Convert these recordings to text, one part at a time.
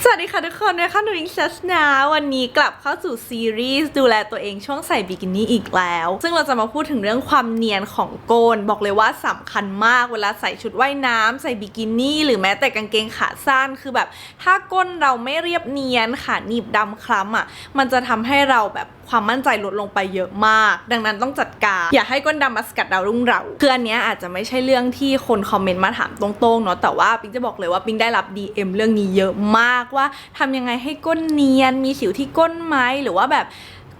สวัสดีค่ะทุกคนนะคะหนูอิงชัสนาวันนี้กลับเข้าสู่ซีรีส์ดูแลตัวเองช่วงใส่บิกินี่อีกแล้ว ซึ่งเราจะมาพูดถึงเรื่องความเนียนของโกน บอกเลยว่าสำคัญมากเวลาใส่ชุดว่ายน้ำใส่บิกินี่ หรือแม้แต่กางเกงขาสั้นคือแบบ ถ้าก้นเราไม่เรียบเนียนขาหนีบดำคล้ำอะมันจะทำให้เราแบบความมั่นใจลดลงไปเยอะมาก ดังนั้นต้องจัดการ อย่าให้ก้นดำมาสกัดดาวรุ่งเราคืออันนี้อาจจะไม่ใช่เรื่องที่คนคอมเมนต์มาถามตรงๆเนาะแต่ว่าปิงจะบอกเลยว่าปิงได้รับ DM เรื่องนี้เยอะมากว่าทำยังไงให้ก้นเนียนมีสิวที่ก้นไหมหรือว่าแบบ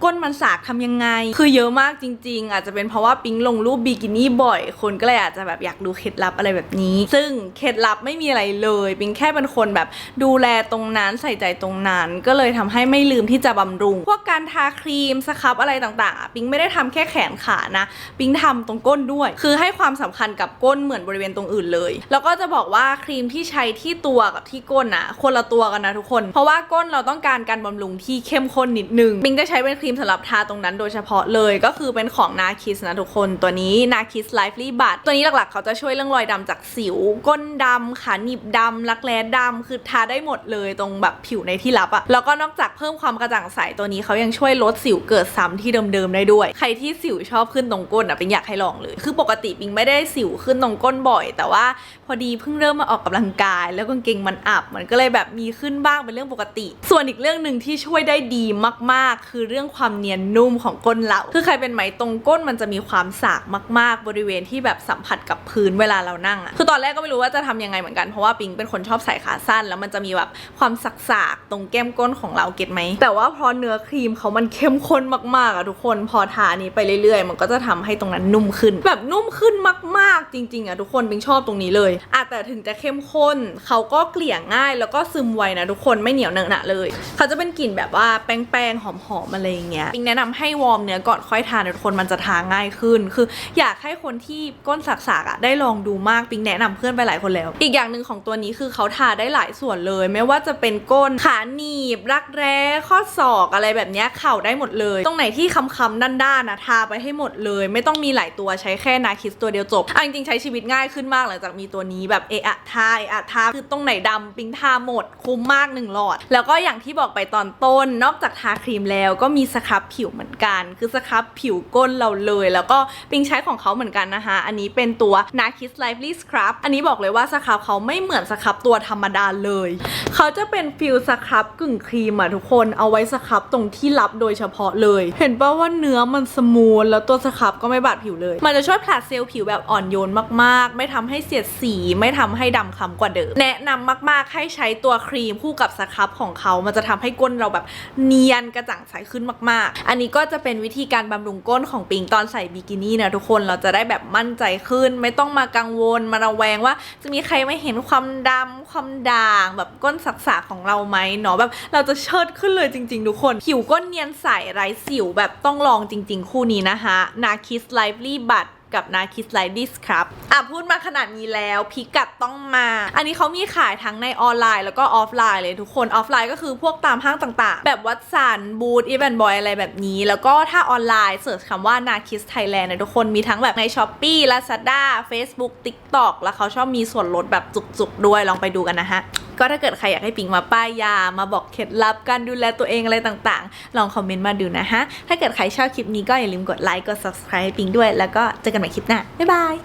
ก้นมันสากทำยังไง คือเยอะมากจริง ๆ อาจจะเป็นเพราะว่าปิ๊งลงรูปบิกินี่บ่อย คนก็เลยอาจจะแบบอยากดูเคล็ดลับอะไรแบบนี้ ซึ่งเคล็ดลับไม่มีอะไรเลย ปิ๊งแค่เป็นคนแบบดูแลตรงนั้นใส่ใจตรงนั้น ก็เลยทำให้ไม่ลืมที่จะบำรุง พวกการทาครีมสครับอะไรต่างๆอะปิ๊งไม่ได้ทำแค่แขนขานะ ปิ๊งทำตรงก้นด้วย คือให้ความสำคัญกับก้นเหมือนบริเวณตรงอื่นเลย แล้วก็จะบอกว่าครีมที่ใช้ที่ตัวกับที่ก้นอะคนละตัวกันนะทุกคน เพราะว่าก้นเราต้องการการบำรุงที่เข้มข้นนิดนึง ปิ๊งจะใช้เป็นรีมสำหรับทาตรงนั้นโดยเฉพาะเลยก็คือเป็นของนาคิสนะทุกคนตัวนี้นาคิสไลฟ์ลีบัตตัวนี้หลักๆ เขาจะช่วยเรื่องรอยดำจากสิว ก้นดำขาหนีบดำรักแร้ดำคือทาได้หมดเลยตรงแบบผิวในที่รับอะแล้วก็นอกจากเพิ่มความกระจ่างใสตัวนี้เขายังช่วยลดสิวเกิดซ้ำที่เดิมๆได้ด้วย ใครที่สิวชอบขึ้นตรงก้นอะปิงอยากให้ลองเลย คือปกติปิงไม่ได้สิวขึ้นตรงก้นบ่อย แต่ว่าพอดีเพิ่งเริ่มมาออกกำลังกาย แล้วกางเกงมันอับมันก็เลยแบบมีขึ้นบ้างเป็นเรื่องปกติ ส่วนอีกเรื่องหนึ่งที่ช่วยได้ดีมากๆ คือเรื่องความเนียนนุ่มของก้นเรา คือใครเป็นไหมตรงก้นมันจะมีความสากมาก ๆ บริเวณที่แบบสัมผัสกับพื้นเวลาเรานั่งอะคือตอนแรกก็ไม่รู้ว่าจะทำยังไงเหมือนกัน เพราะว่าปิงเป็นคนชอบใส่ขาสั้น แล้วมันจะมีแบบความสักๆตรงแก้มก้นของเราเก็ตไหม แต่ว่าพอเนื้อครีมเขามันเข้มข้นมากๆอะทุกคน พอทานี้ไปเรื่อย ๆ มันก็จะทำให้ตรงนั้นนุ่มขึ้น แบบนุ่มขึ้นมาก ๆ จริง ๆอะทุกคนปิงชอบตรงนี้เลยอะแต่ถึงจะเข้มข้นเขาก็เกลี่ยง่ายแล้วก็ซึมไวนะทุกคนไม่เหนียวเนอะหนะเลย เขาจะเป็นกลิ่นแบบว่าแป้งๆหอมๆอะไรอย่างเงี้ยปิงแนะนำให้วอร์มเนื้อก่อนค่อยทานทุกคนมันจะทาง่ายขึ้น คืออยากให้คนที่ก้นสักๆอะได้ลองดูมากปิงแนะนำเพื่อนไปหลายคนแล้ว อีกอย่างหนึ่งของตัวนี้คือเขาทาได้หลายส่วนเลย ไม่ว่าจะเป็นก้นขาหนีบรักแร้ข้อศอกอะไรแบบเนี้ยเข่าได้หมดเลย ตรงไหนที่คำๆด้านๆนะทาไปให้หมดเลย ไม่ต้องมีหลายตัวใช้แค่นาคิสตัวเดียวจบอะจริงๆใช้ชีวิตง่ายขึ้นมากหลังจากมีตัวนี้แบบเอะอะทาเอะอะทาคือตรงไหนดำปิงทาหมดคุ้มมากหนึ่งหลอด แล้วก็อย่างที่บอกไปตอนต้นนอกจากทาครีมแล้วก็มีสครับผิวเหมือนกัน คือสครับผิวก้นเราเลย แล้วก็ปิงใช้ของเขาเหมือนกันนะคะ อันนี้เป็นตัว Nakis Lively Scrub อันนี้บอกเลยว่าสครับเขาไม่เหมือนสครับตัวธรรมดาเลย เขาจะเป็นฟิลสครับกึ่งครีมอะทุกคนเอาไว้สครับตรงที่รับโดยเฉพาะเลย เห็นป่าว่าเนื้อมันสมูทแล้วตัวสครับก็ไม่บาดผิวเลย มันจะช่วยผลัดเซลล์ผิวแบบอ่อนโยนมากๆ ไม่ทำให้เสียดสีไม่ทำให้ดำคล้ำกว่าเดิมแนะนำมากๆให้ใช้ตัวครีมคู่กับสครับของเขา มันจะทำให้ก้นเราแบบเนียนกระจ่างใสขึ้นมากๆ อันนี้ก็จะเป็นวิธีการบำรุงก้นของปิงตอนใส่บิกินี่นะทุกคนเราจะได้แบบมั่นใจขึ้น ไม่ต้องมากังวลมาระแวงว่า จะมีใครไม่เห็นความดำความด่าง แบบก้นสักๆของเราไหมเนาะแบบเราจะเชิดขึ้นเลยจริง ๆ ทุกคน ผิวก้นเนียนใสไร้สิวแบบต้องลองจริง ๆ คู่นี้นะคะนาคิสไลฟ์ลี่บัต กับนาคิสไลดิสครับอะพูดมาขนาดนี้แล้วพิกัดต้องมา อันนี้เขามีขายทั้งในออนไลน์แล้วก็ออฟไลน์เลยทุกคนออฟไลน์ก็คือพวกตามห้างต่างๆ แบบวัดสันบูธอีเวนต์บอยอะไรแบบนี้ แล้วก็ถ้าออนไลน์เสิร์ชคำว่านาคิสไทยแลนด์นะทุกคนมีทั้งแบบใน s h อ p e e Lazada Facebook TikTok แล้วเขาชอบมีส่วนลดแบบจุกๆด้วยลองไปดูกันนะฮะก็ถ้าเกิดใครอยากให้ปิงมาป้ายยา มาบอกเคล็ดลับการดูแลตัวเองอะไรต่างๆ ลองคอมเมนต์มาดูนะฮะ ถ้าเกิดใครชอบคลิปนี้ก็อย่าลืมกดไลค์ กด subscribe ให้ปิงด้วย แล้วก็เจอกันใหม่คลิปหน้า บ๊ายบาย